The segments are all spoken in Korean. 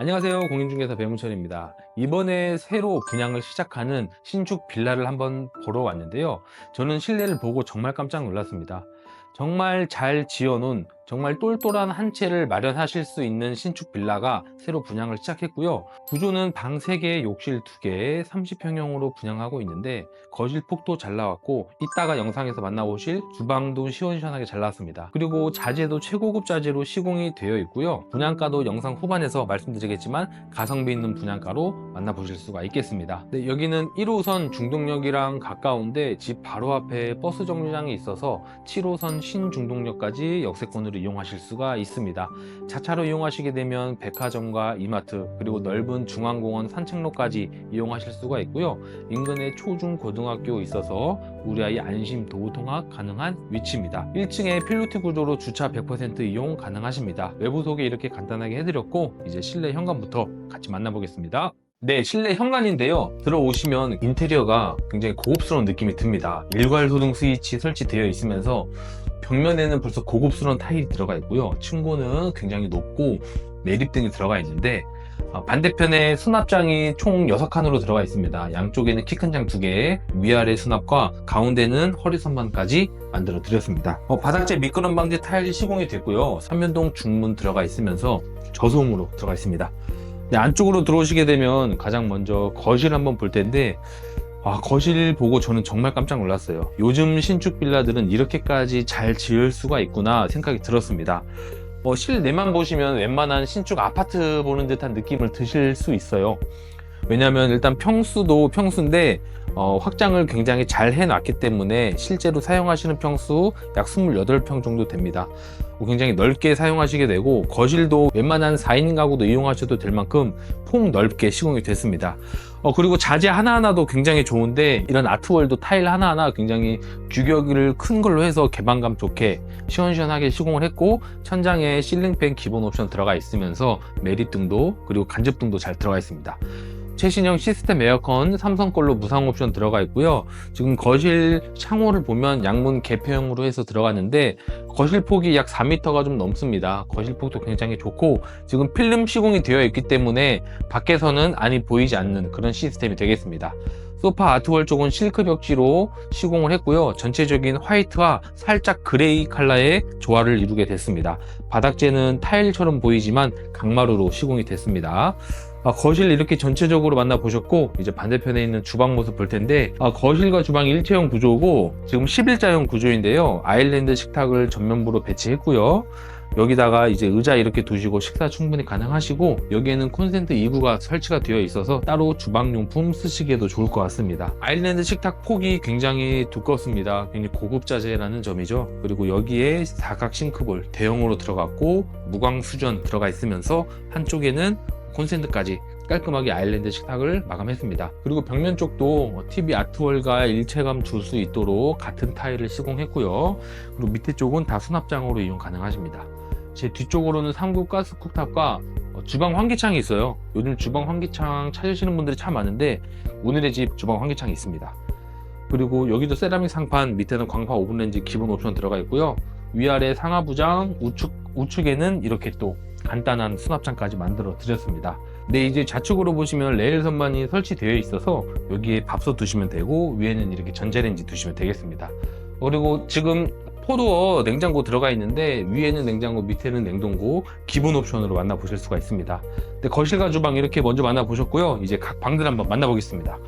안녕하세요. 공인중개사 배문철입니다. 이번에 새로 분양을 시작하는 신축 빌라를 한번 보러 왔는데요. 저는 실내를 보고 정말 깜짝 놀랐습니다. 정말 잘 지어놓은 정말 똘똘한 한 채를 마련하실 수 있는 신축 빌라가 새로 분양을 시작했고요. 구조는 방 3개, 욕실 2개, 30평형으로 분양하고 있는데 거실 폭도 잘 나왔고 이따가 영상에서 만나보실 주방도 시원시원하게 잘 나왔습니다. 그리고 자재도 최고급 자재로 시공이 되어 있고요. 분양가도 영상 후반에서 말씀드리겠지만 가성비 있는 분양가로 만나보실 수가 있겠습니다. 네, 여기는 1호선 중동역이랑 가까운데 집 바로 앞에 버스 정류장이 있어서 7호선 신중동역까지 역세권으로 이용하실 수가 있습니다. 자차로 이용하시게 되면 백화점과 이마트 그리고 넓은 중앙공원 산책로까지 이용하실 수가 있고요. 인근에 초중 고등학교 있어서 우리 아이 안심 도우 통학 가능한 위치입니다. 1층에 필로티 구조로 주차 100% 이용 가능하십니다. 외부 소개 이렇게 간단하게 해드렸고 이제 실내 현관부터 같이 만나보겠습니다. 네, 실내 현관인데요. 들어오시면 인테리어가 굉장히 고급스러운 느낌이 듭니다. 일괄 소등 스위치 설치되어 있으면서 벽면에는 벌써 고급스러운 타일이 들어가 있고요. 층고는 굉장히 높고 내립등이 들어가 있는데 어, 반대편에 수납장이 총 6칸으로 들어가 있습니다. 양쪽에는 키 큰 장 2개, 위아래 수납과 가운데는 허리선반까지 만들어 드렸습니다. 어, 바닥재 미끄럼 방지 타일 시공이 됐고요. 삼면동 중문 들어가 있으면서 저소음으로 들어가 있습니다. 네, 안쪽으로 들어오시게 되면 가장 먼저 거실 한번 볼 텐데 아, 거실 보고 저는 정말 깜짝 놀랐어요. 요즘 신축 빌라들은 이렇게까지 잘 지을 수가 있구나 생각이 들었습니다. 어, 실내만 보시면 웬만한 신축 아파트 보는 듯한 느낌을 드실 수 있어요. 왜냐면 일단 평수도 평수인데 어, 확장을 굉장히 잘 해놨기 때문에 실제로 사용하시는 평수 약 28평 정도 됩니다. 어, 굉장히 넓게 사용하시게 되고 거실도 웬만한 4인 가구도 이용하셔도 될 만큼 폭 넓게 시공이 됐습니다. 어, 그리고 자재 하나하나도 굉장히 좋은데 이런 아트월도 타일 하나하나 굉장히 규격을 큰 걸로 해서 개방감 좋게 시원시원하게 시공을 했고 천장에 실링팬 기본 옵션 들어가 있으면서 매립등도 그리고 간접등도 잘 들어가 있습니다. 최신형 시스템 에어컨 삼성 걸로 무상 옵션 들어가 있고요. 지금 거실 창호를 보면 양문 개폐형으로 해서 들어갔는데 거실 폭이 약 4m가 좀 넘습니다. 거실 폭도 굉장히 좋고 지금 필름 시공이 되어 있기 때문에 밖에서는 안이 보이지 않는 그런 시스템이 되겠습니다. 소파 아트월 쪽은 실크 벽지로 시공을 했고요. 전체적인 화이트와 살짝 그레이 컬러의 조화를 이루게 됐습니다. 바닥재는 타일처럼 보이지만 강마루로 시공이 됐습니다. 아, 거실 이렇게 전체적으로 만나보셨고 이제 반대편에 있는 주방 모습 볼 텐데 아, 거실과 주방 일체형 구조고 지금 11자형 구조인데요 아일랜드 식탁을 전면부로 배치했고요 여기다가 이제 의자 이렇게 두시고 식사 충분히 가능하시고 여기에는 콘센트 2구가 설치가 되어 있어서 따로 주방용품 쓰시기에도 좋을 것 같습니다. 아일랜드 식탁 폭이 굉장히 두껍습니다. 굉장히 고급 자재라는 점이죠. 그리고 여기에 사각 싱크볼 대형으로 들어갔고 무광 수전 들어가 있으면서 한쪽에는 콘센트까지 깔끔하게 아일랜드 식탁을 마감했습니다. 그리고 벽면 쪽도 TV 아트월과 일체감 줄 수 있도록 같은 타일을 시공했고요. 그리고 밑에 쪽은 다 수납장으로 이용 가능하십니다. 제 뒤쪽으로는 3구 가스 쿡탑과 어, 주방 환기창이 있어요. 요즘 주방 환기창 찾으시는 분들이 참 많은데 오늘의 집 주방 환기창이 있습니다. 그리고 여기도 세라믹 상판, 밑에는 광파 오븐렌지 기본 옵션 들어가 있고요. 위아래 상하부장, 우측, 우측에는 이렇게 또 간단한 수납장까지 만들어 드렸습니다. 네, 이제 좌측으로 보시면 레일 선반이 설치되어 있어서 여기에 밥솥 두시면 되고 위에는 이렇게 전자레인지 두시면 되겠습니다. 그리고 지금 포도어 냉장고 들어가 있는데 위에는 냉장고 밑에는 냉동고 기본 옵션으로 만나보실 수가 있습니다. 네, 거실과 주방 이렇게 먼저 만나보셨고요. 이제 각 방들 한번 만나보겠습니다.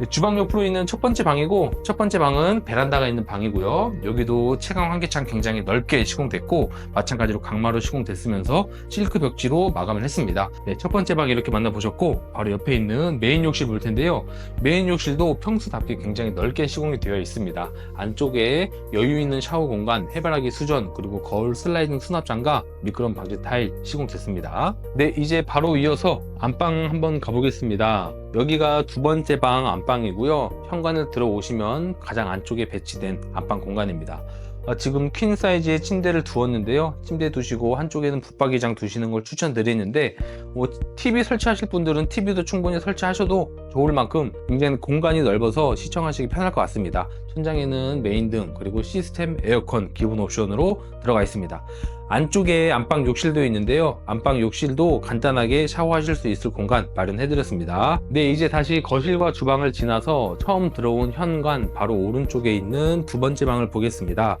네, 주방 옆으로 있는 첫 번째 방이고 첫 번째 방은 베란다가 있는 방이고요. 여기도 채광 환기창 굉장히 넓게 시공됐고 마찬가지로 강마루 시공됐으면서 실크 벽지로 마감을 했습니다. 네, 첫 번째 방 이렇게 만나보셨고 바로 옆에 있는 메인 욕실 볼 텐데요. 메인 욕실도 평수답게 굉장히 넓게 시공이 되어 있습니다. 안쪽에 여유 있는 샤워 공간, 해바라기 수전 그리고 거울 슬라이딩 수납장과 미끄럼 방지 타일 시공됐습니다. 네, 이제 바로 이어서 안방 한번 가보겠습니다. 여기가 두 번째 방 안방이고요. 현관을 들어오시면 가장 안쪽에 배치된 안방 공간입니다. 아, 지금 퀸 사이즈의 침대를 두었는데요. 침대 두시고 한쪽에는 붙박이장 두시는 걸 추천드리는데 뭐 TV 설치하실 분들은 TV도 충분히 설치하셔도 좋을 만큼 굉장히 공간이 넓어서 시청하시기 편할 것 같습니다. 천장에는 메인등 그리고 시스템 에어컨 기본 옵션으로 들어가 있습니다. 안쪽에 안방 욕실도 있는데요. 안방 욕실도 간단하게 샤워하실 수 있을 공간 마련해드렸습니다. 네, 이제 다시 거실과 주방을 지나서 처음 들어온 현관 바로 오른쪽에 있는 두 번째 방을 보겠습니다.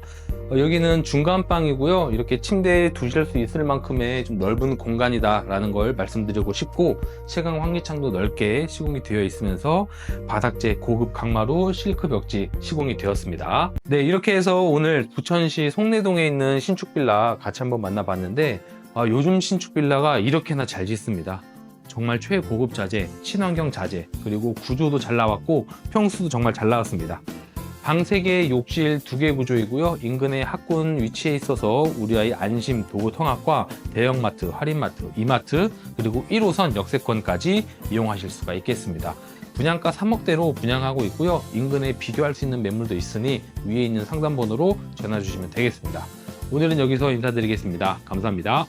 어, 여기는 중간 방이고요. 이렇게 침대에 두실 수 있을 만큼의 좀 넓은 공간이다라는 걸 말씀드리고 싶고 채광 환기창도 넓게 시공이 되어 있으면서 바닥재 고급 강마루 실크 벽지 시공이 되었습니다. 네, 이렇게 해서 오늘 부천시 송내동에 있는 신축 빌라 같이 한번 만나봤는데 아, 요즘 신축 빌라가 이렇게나 잘 짓습니다. 정말 최고급 자재, 친환경 자재, 그리고 구조도 잘 나왔고 평수도 정말 잘 나왔습니다. 방 3개, 욕실 2개 구조이고요. 인근에 학군 위치해 있어서 우리 아이 안심 도구 통합과 대형마트, 할인마트, 이마트, 그리고 1호선 역세권까지 이용하실 수가 있겠습니다. 분양가 3억대로 분양하고 있고요. 인근에 비교할 수 있는 매물도 있으니 위에 있는 상담번호로 전화 주시면 되겠습니다. 오늘은 여기서 인사드리겠습니다. 감사합니다.